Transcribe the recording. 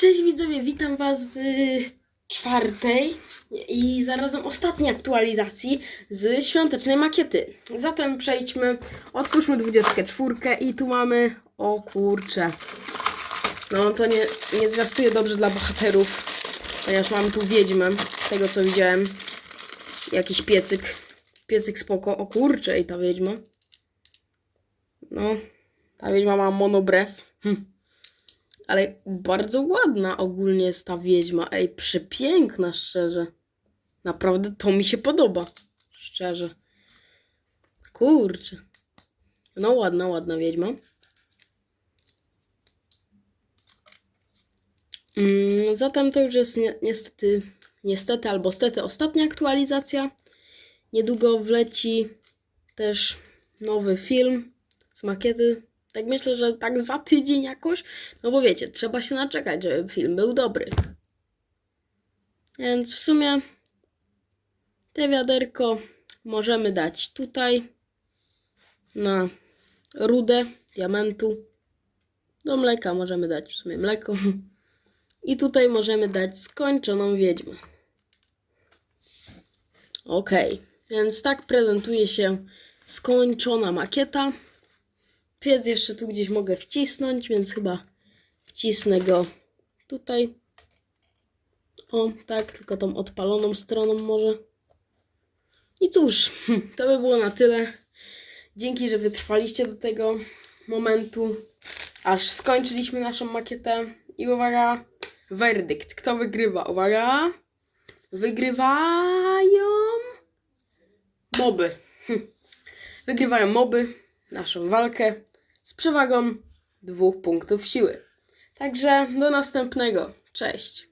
Cześć widzowie, witam was w czwartej i zarazem ostatniej aktualizacji z świątecznej makiety. Zatem przejdźmy, otwórzmy 24 i tu mamy, o kurcze, no to nie, nie zwiastuje dobrze dla bohaterów, ponieważ mamy tu wiedźmę, z tego co widziałem, jakiś piecyk, piecyk spoko, o kurcze i ta wiedźma, no, ta wiedźma ma monobrew, hm. Ale bardzo ładna ogólnie jest ta wiedźma. Ej, przepiękna, szczerze. Naprawdę to mi się podoba. Szczerze. Kurczę. No ładna, ładna wiedźma. Mm, zatem to już jest ni niestety, niestety albo stety ostatnia aktualizacja. Niedługo wleci też nowy film z makiety. Tak myślę, że tak za tydzień jakoś. No bo wiecie, trzeba się naczekać, żeby film był dobry. Więc w sumie te wiaderko możemy dać tutaj na rudę diamentu. Do mleka możemy dać w sumie mleko. I tutaj możemy dać skończoną wiedźmę. Ok, więc tak prezentuje się skończona makieta. Piec jeszcze tu gdzieś mogę wcisnąć, więc chyba wcisnę go tutaj. O, tak, tylko tą odpaloną stroną może. I cóż, to by było na tyle. Dzięki, że wytrwaliście do tego momentu, aż skończyliśmy naszą makietę. I uwaga, werdykt. Kto wygrywa? Uwaga, wygrywają moby. Hm. Wygrywają moby naszą walkę z przewagą dwóch punktów siły. Także do następnego. Cześć.